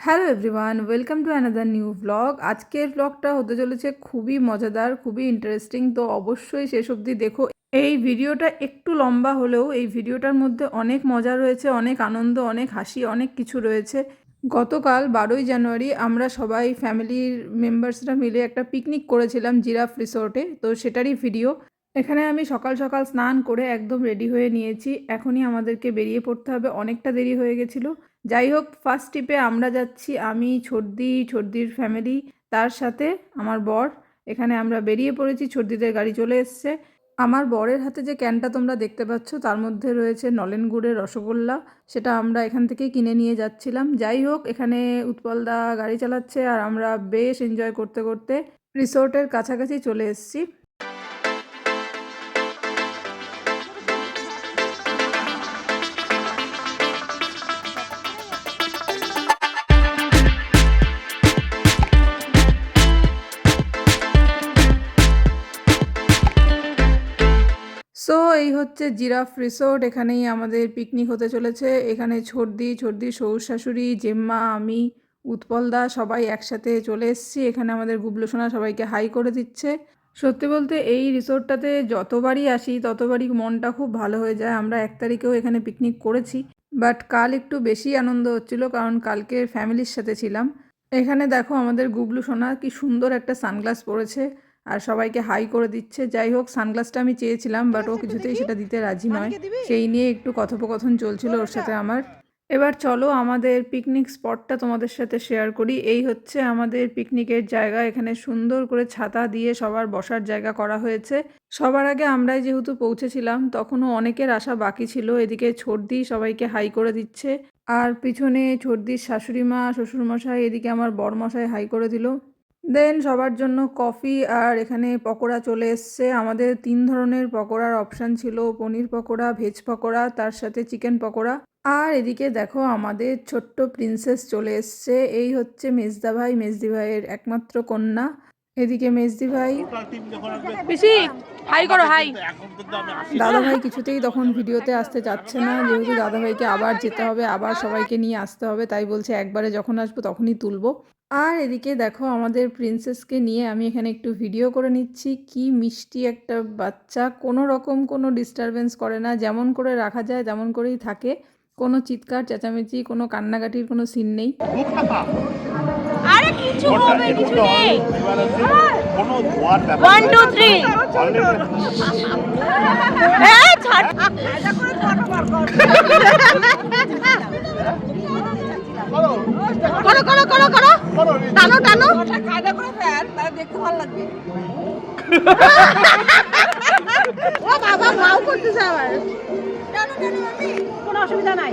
Hello everyone, welcome to another new blog. আজকের ব্লগটা হতে চলেছে খুবই মজাদার, খুবই ইন্টারেস্টিং। তো অবশ্যই শেষ অবধি দেখো। এই ভিডিওটা একটু লম্বা হলেও এই ভিডিওটার মধ্যে অনেক মজা রয়েছে, অনেক আনন্দ, অনেক হাসি, অনেক কিছু রয়েছে। গতকাল বারোই জানুয়ারি আমরা সবাই ফ্যামিলির মেম্বার্সরা মিলে একটা পিকনিক করেছিলাম জিরাফ রিসোর্টে তো সেটারই ভিডিও এখানে আমি সকাল সকাল স্নান করে একদম রেডি হয়ে নিয়েছি। এখনই আমাদেরকে বেরিয়ে পড়তে হবে। অনেকটা দেরি হয়ে গেছিল। যাই হোক ফার্স্ট ট্রিপে আমরা যাচ্ছি। আমি, ছর্দি, ছর্দির ফ্যামিলি তার সাথে আমার বর। এখানে আমরা বেরিয়ে পড়েছি। ছর্দিদের গাড়ি চলে এসছে। আমার বরের হাতে যে ক্যানটা তোমরা দেখতে পাচ্ছ, তার মধ্যে রয়েছে নলেন গুড়ের রসগোল্লা। সেটা আমরা এখান থেকে কিনে নিয়ে যাচ্ছিলাম। যাই হোক, এখানে উৎপলদা গাড়ি চালাচ্ছে আর আমরা বেশ এনজয় করতে করতে রিসোর্টের কাছাকাছি চলে এসেছি। হচ্ছে জিরাফ রিসোর্ট, এখানেই আমাদের পিকনিক হতে চলেছে। এখানে ছর্দি ছর্দি, শ্বশুর শাশুড়ি, জেম্মা, আমি, উৎপলদা সবাই একসাথে চলে এসেছি। এখানে আমাদের গুবলু সোনা সবাইকে হাই করে দিচ্ছে। সত্যি বলতে এই রিসোর্টটাতে যতবারই আসি, ততবারই মনটা খুব ভালো হয়ে যায়। আমরা এক তারিখেও এখানে পিকনিক করেছি। বাট কাল একটু বেশি আনন্দ হচ্ছিল, কারণ কালকে ফ্যামিলির সাথে ছিলাম। এখানে দেখো আমাদের গুবলু সোনা কি সুন্দর একটা সানগ্লাস পরেছে। আর সবাইকে হাই করে দিচ্ছে। যাই হোক সানগ্লাসটা আমি চেয়েছিলাম বাট ও কিছুতেই সেটা দিতে রাজি নয়। সেই নিয়ে একটু কথোপকথন চলছিল ওর সাথে আমার। এবার চলো আমাদের পিকনিক স্পটটা তোমাদের সাথে শেয়ার করি। এই হচ্ছে আমাদের পিকনিকের জায়গা। এখানে সুন্দর করে ছাতা দিয়ে সবার বসার জায়গা করা হয়েছে। সবার আগে আমরাই যেহেতু পৌঁছেছিলাম তখনও অনেকের আশা বাকি ছিল। এদিকে ছর্দি সবাইকে হাই করে দিচ্ছে। আর পিছনে ছর্দির শাশুড়ি মা শ্বশুরমশাই এদিকে আমার বরমশাই হাই করে দিল। দেন সবার জন্য কফি আর এখানে পকোড়া চলে এসছে। আমাদের তিন ধরনের পকোড়ার অপশান ছিল পনির পকোড়া ভেজ পকোড়া তার সাথে চিকেন পকোড়া। আর এদিকে দেখো আমাদের ছোট্ট প্রিন্সেস চলে এসছে এই হচ্ছে মেজদা ভাই মেজদি ভাইয়ের একমাত্র কন্যা। এদিকে মেজদি ভাই পিসি হাই করো হাই। দাদা ভাই কিছুতেই তখন ভিডিওতে আসতে চাচ্ছে না যেহেতু দাদা ভাইকে আবার যেতে হবে আবার সবাইকে নিয়ে আসতে হবে তাই বলছে একবারে যখন আসব তখনই তুলবো। আর এদিকে দেখো আমাদের প্রিন্সেসকে নিয়ে আমি এখানে একটু ভিডিও করে নিচ্ছি। কি মিষ্টি একটা বাচ্চা। কোনো রকম কোনো ডিস্টারবেন্স করে না। যেমন করে রাখা যায় তেমন করেই থাকে। কোনো চিৎকার চেঁচামেচি কোনো কান্নাকাটির কোনো সিন নেই। আরে কিছু হবে কিছু নেই। কোনো ধোয়ার ব্যাপার ওয়ান টু থ্রি এই ছাড়। করো করো। করো করো করো করো। টানো টানো। ও বাবা মাও করতেছে আবার। কোনো অসুবিধা নাই।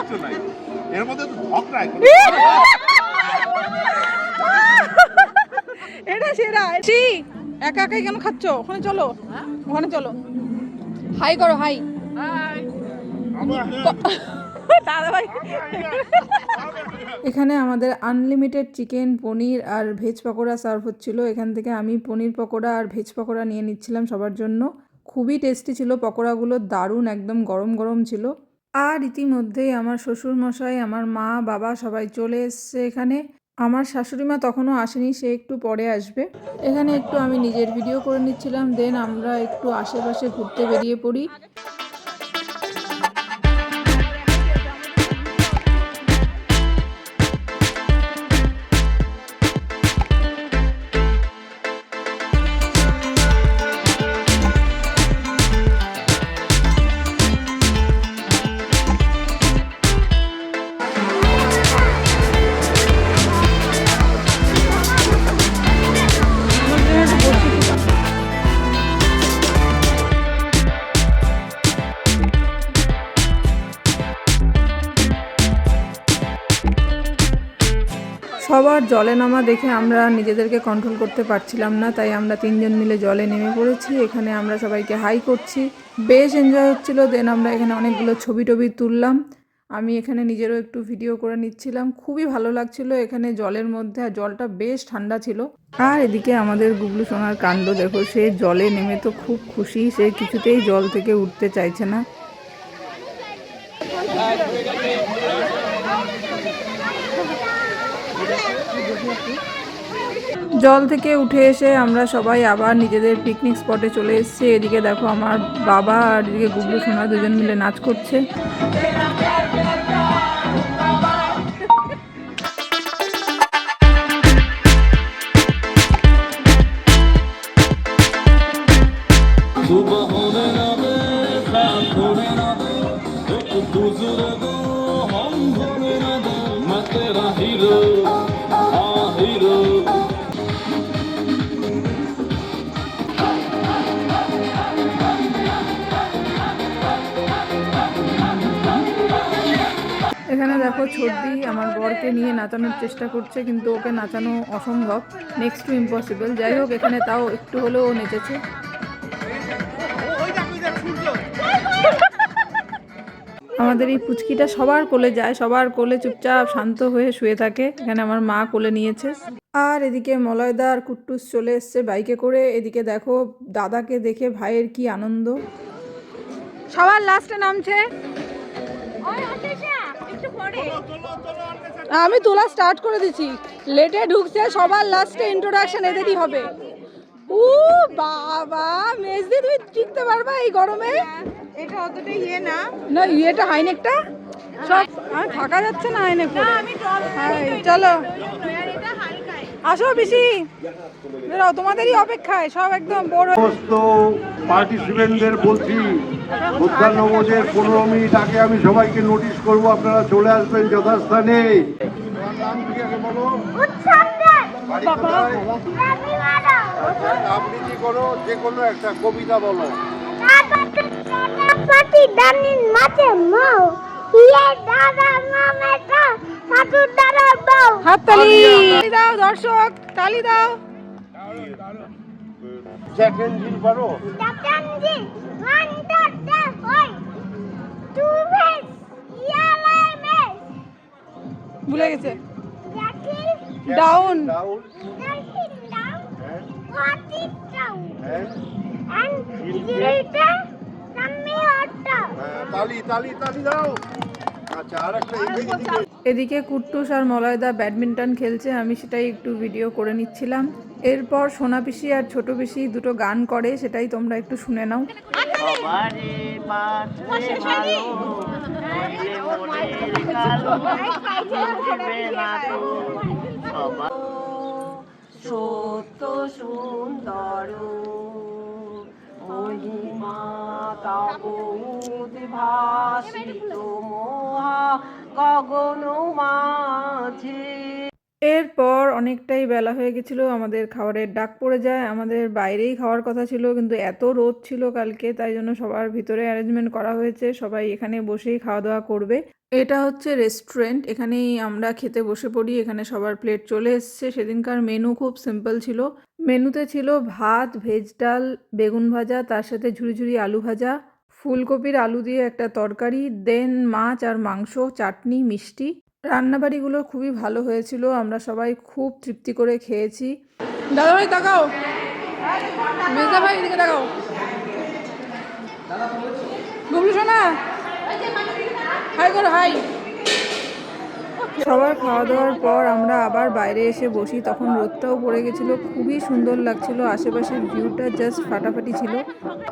কিছু নাই এর মধ্যে তো ধক এটা সেরা। ছি একা একাই কেন খাচ্ছ? ওখানে চলো ওখানে চলো। হাই করো হাই। দাদা এখানে আমাদের আনলিমিটেড চিকেন পনির আর ভেজ পকোড়া সার্ভ হচ্ছিল। এখান থেকে আমি পনির পকোড়া আর ভেজ পকোড়া নিয়ে নিচ্ছিলাম সবার জন্য। খুবই টেস্টি ছিল, পকোড়াগুলো দারুণ, একদম গরম গরম ছিল। আর ইতিমধ্যেই আমার শ্বশুর মশাই আমার মা, বাবা সবাই চলে এসছে এখানে। আমার শাশুড়ি মা তখনও আসেনি, সে একটু পরে আসবে। এখানে একটু আমি নিজের ভিডিও করে নিচ্ছিলাম দেন আমরা একটু আশেপাশে ঘুরতে বেরিয়ে পড়ি। জলে নামা দেখে আমরা নিজেদেরকে কন্ট্রোল করতে পারছিলাম না, তাই আমরা তিনজন মিলে জলে নেমে পড়েছি। এখানে আমরা সবাইকে হাই করছি। বেশ এনজয় হচ্ছিল দেন আমরা এখানে অনেকগুলো ছবি টবি তুললাম। আমি এখানে নিজেরও একটু ভিডিও করে নিচ্ছিলাম। খুবই ভালো লাগছিল এখানে জলের মধ্যে, আর জলটা বেশ ঠান্ডা ছিল। আর এদিকে আমাদের গুগলু সোনার কাণ্ড, দেখো, সে জলে নেমে তো খুব খুশি, সে কিছুতেই জল থেকে উঠতে চাইছে না। জল থেকে উঠে এসে আমরা সবাই আবার নিজেদের পিকনিক স্পটে চলে এসেছি। এদিকে দেখো আমার বাবা আর এদিকে গুবলু সোনা দুজন মিলে নাচ করছে। এখানে দেখো ছর্দি আমার বরকে নিয়ে নাচানোর চেষ্টা করছে, কিন্তু ওকে নাচানো অসম্ভব নেক্সট টু ইম্পসিবল যাই হোক, এখানে তাও একটু হলেও নেচেছে। আমাদের এই পুচকিটা সবার কোলে যায় সবার কোলে চুপচাপ শান্ত হয়ে শুয়ে থাকে। এখানে আমার মা কোলে নিয়েছে। আর এদিকে মলয়দা আর কুট্টুস চলে এসছে বাইকে করে। এদিকে দেখো দাদাকে দেখে ভাইয়ের কি আনন্দ। সবার লাস্টে নামছে। আমি তোলা স্টার্ট করে দিচ্ছি লেটে ঢুকছে সবার লাস্টে ইন্ট্রোডাকশন এদেরই হবে। ও বাবা মেজদি তুমি টিকতে পারবা এই গরমে? এটা অতটা ইয়ে না। না ইয়েটা হাইনেকটা? সব আর থাকা যাচ্ছে না হাইনেক পরে। হ্যাঁ, চলো। আসো বেশি বেরো তোমাদেরই অপেক্ষায়। সব একদম বড়। সমস্ত পার্টিসিপেন্টদের বলছি মধ্যাহ্নভোজের পনেরো মিনিট আগে আমি সবাইকে নোটিশ করব আপনারা চলে আসবেন যথাস্থানে। বাড়ি কোথায়? আবৃত্তি করো যে কোনো একটা কবিতা বলো। পাটি দানির মাঝে মৌ। ইয়ে দাদা মামেটা ঠাকুর দাদা বউ হাততালি। তালি দাও দর্শক তালি দাও জ্যাক এঞ্জিন করো দাদানজি ওয়ান দাদা হই টু ভেস ইয়ালাই মেস ভুলে গেছে। জাকি ডাউন। ডাউন। জাকি ডাউন। ডাউন। হ্যাঁ। এন্ড জিলটা সামনে অটো হ্যাঁ, তালি তালি তালি দাও আচ্ছা আর একটা এদিকে কুট্টুস আর মলয়দা ব্যাডমিন্টন খেলছে আমি সেটাই একটু ভিডিও করে নিচ্ছিলাম। এরপর সোনা পিসি আর ছোট পিসি দুটো গান করে সেটাই তোমরা একটু শুনে নাও। সত্য সুন্দর মহিমা এরপর অনেকটাই বেলা হয়ে গেছিল, আমাদের খাবারের ডাক পড়ে যায়, আমাদের বাইরেই খাওয়ার কথা ছিল, কিন্তু এত রোদ ছিল কালকে, তাই জন্য সবার ভিতরে অ্যারেঞ্জমেন্ট করা হয়েছে, সবাই এখানে বসেই খাওয়া দাওয়া করবে। এটা হচ্ছে রেস্টুরেন্ট এখানেই আমরা খেতে বসে পড়ি, এখানে সবার প্লেট চলে এসছে। সেদিনকার মেনু খুব সিম্পল ছিল। মেনুতে ছিল ভাত ভেজ ডাল, বেগুন ভাজা, তার সাথে ঝুরি ঝুরি আলু ভাজা ফুলকপির আলু দিয়ে একটা তরকারি দেন মাছ আর মাংস চাটনি মিষ্টি। রান্নাবাড়িগুলো খুবই ভালো হয়েছিল আমরা সবাই খুব তৃপ্তি করে খেয়েছি। দাদা ভাই তাকাও। মেজা ভাই এদিকে তাকাও। গুবলু সোনা। হাই করো হাই। সবার খাওয়া দাওয়ার পর আমরা আবার বাইরে এসে বসি। তখন রোদটাও পড়ে গেছিল, খুবই সুন্দর লাগছিল। আশেপাশের ভিউটা জাস্ট ফাটাফাটি ছিল।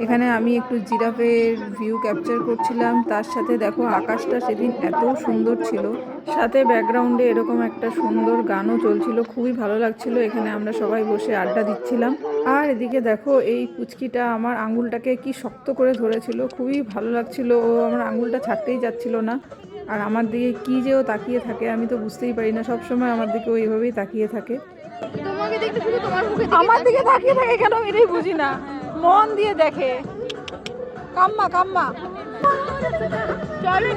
এখানে আমি একটু জিরাফের ভিউ ক্যাপচার করছিলাম। তার সাথে দেখো আকাশটা সেদিন এত সুন্দর ছিল। সাথে ব্যাকগ্রাউন্ডে এরকম একটা সুন্দর গানও চলছিল, খুবই ভালো লাগছিল। এখানে আমরা সবাই বসে আড্ডা দিচ্ছিলাম। আর এদিকে দেখো এই পুচকিটা আমার আঙুলটাকে কি শক্ত করে ধরেছিল, খুবই ভালো লাগছিল। ও আমার আঙুলটা ছাড়তেই যাচ্ছিল না। আর আমার দিকে কি যে ও তাকিয়ে থাকে আমি তো বুঝতেই পারি না। সব সময় আমার দিকে ও এইভাবেই তাকিয়ে থাকে। তোমাকে দেখতে শুধু তোমার মুখে আমার দিকে তাকিয়ে থাকে। কেন আমি এটাই বুঝি না। মন দিয়ে দেখে। কাম্মা কাম্মা। চলো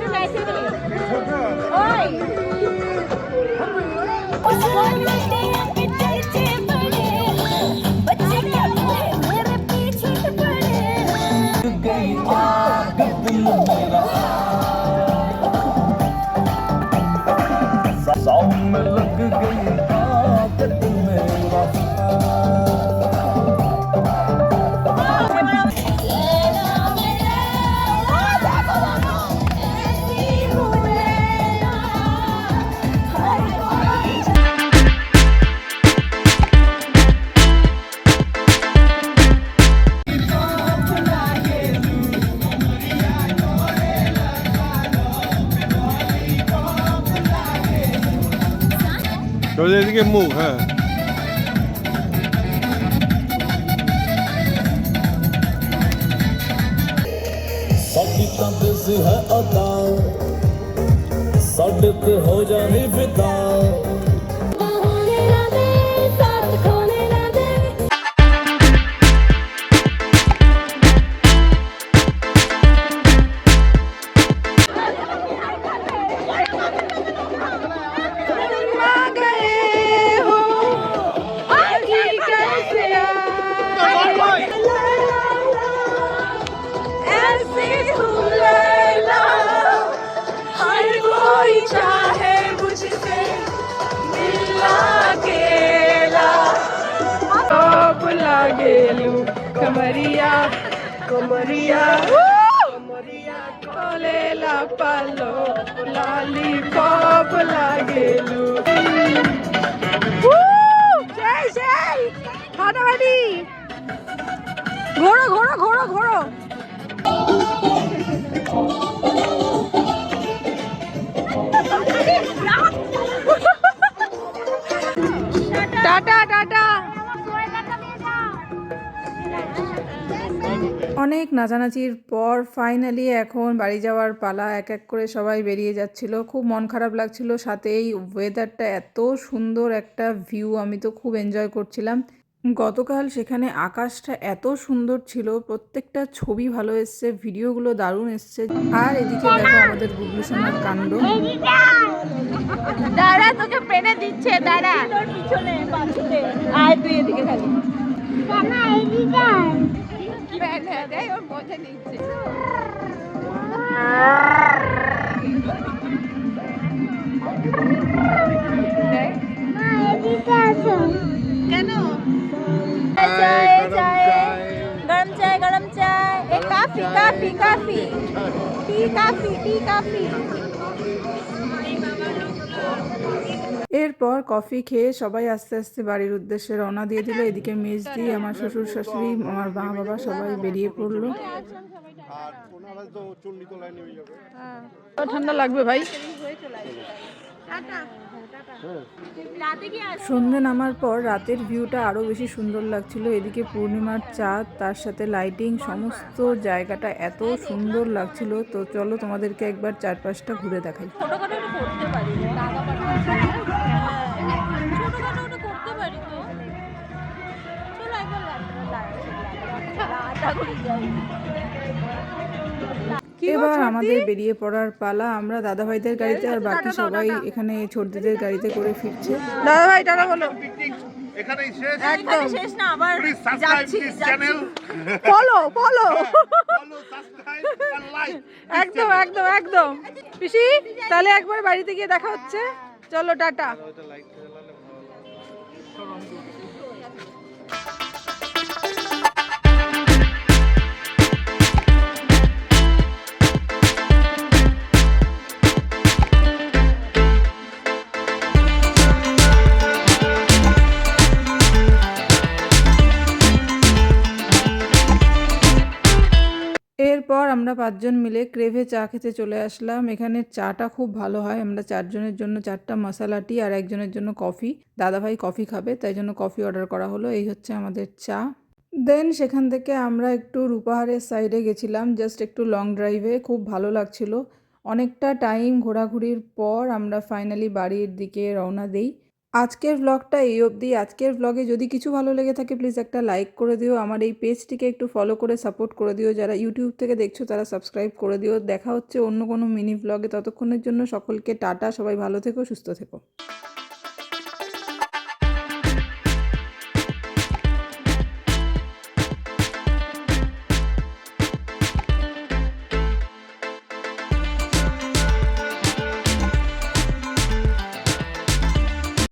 저희에게 뭐 해. ਸਾਡੀ ਤੰਦਸ ਹੈ ਅਦਾ ਸਾਡੇ ਤੇ ਹੋ ਜਾਣੀ ਫਿਦਾ लागेलू कमरिया कमरिया कमरिया कोलेला पालो लाली पॉप लागेलू জয় জয় ফাটাফাটি ঘোড়ো ঘোড়ো ঘোড়ো ঘোড়ো টাটা টাটা অনেক নাচানাচির পর ফাইনালি এখন বাড়ি যাওয়ার পালা এক এক করে সবাই বেরিয়ে যাচ্ছিল। খুব মন খারাপ লাগছিল সাথে এই ওয়েদারটা এত সুন্দর একটা ভিউ আমি তো খুব এনজয় করছিলাম। গতকাল সেখানে আকাশটা এত সুন্দর ছিল প্রত্যেকটা ছবি ভালো এসছে ভিডিওগুলো দারুণ এসছে। আর এদিকে দেখো আমাদের গুগলু সোনার কাণ্ড। দাঁড়া তোকে পেনে দিচ্ছে দাঁড়া। পিছনে আয় তুই এদিকে খালি। পেনে দেয় ওর মজা নিচ্ছে কেন গরম চায় গরম এ কাফি কাফি কাফি টি কাফি টি কাফি এরপর কফি খেয়ে সবাই আস্তে আস্তে বাড়ির উদ্দেশ্যে রওনা দিয়ে দিল। এদিকে মেজ দিয়ে আমার শ্বশুর শাশুড়ি আমার মা বাবা সবাই বেরিয়ে পড়ল। যাবে। ঠান্ডা লাগবে ভাই। সন্ধে নামার পর রাতের ভিউটা আরও বেশি সুন্দর লাগছিল। এদিকে পূর্ণিমার চাঁদ তার সাথে লাইটিং সমস্ত জায়গাটা এত সুন্দর লাগছিল। তো চলো তোমাদেরকে একবার চারপাশটা ঘুরে দেখাই। এবার আমাদের বেরিয়ে পড়ার পালা। আমরা দাদাভাইদের গাড়িতে আর বাকি সবাই এখানে ছোটদের গাড়িতে করে ফিরছে। দাদা ভাই টাটা বলো। এখানেই শেষ। একদম। শেষ না আবার this channel follow follow follow subscribe R like একদম একদম একদম। পিসি তাহলে একবার বাড়িতে গিয়ে দেখা হচ্ছে। চলো টাটা। এরপর আমরা পাঁচজন মিলে ক্রেভে চা খেতে চলে আসলাম। এখানে চাটা খুব ভালো হয়। আমরা চারজনের জন্য চারটা মশলা টি আর একজনের জন্য কফি। দাদাভাই কফি খাবে, তাই জন্য কফি অর্ডার করা হলো। এই হচ্ছে আমাদের চা। দেন সেখান থেকে আমরা একটু রূপাহারের সাইডে গেছিলাম জাস্ট একটু লং ড্রাইভে খুব ভালো লাগছিল। অনেকটা টাইম ঘোরাঘুরির পর আমরা ফাইনালি বাড়ির দিকে রওনা দেই। আজকের ব্লগটা এই অবধি। আজকের ব্লগে যদি কিছু ভালো লেগে থাকে প্লিজ একটা লাইক করে দিও। আমার এই পেজটিকে একটু ফলো করে সাপোর্ট করে দিও। যারা ইউটিউব থেকে দেখছ, তারা সাবস্ক্রাইব করে দিও। দেখা হচ্ছে অন্য কোনো মিনি ব্লগে ততক্ষণের জন্য সকলকে টাটা। সবাই ভালো থেকো, সুস্থ থেকো।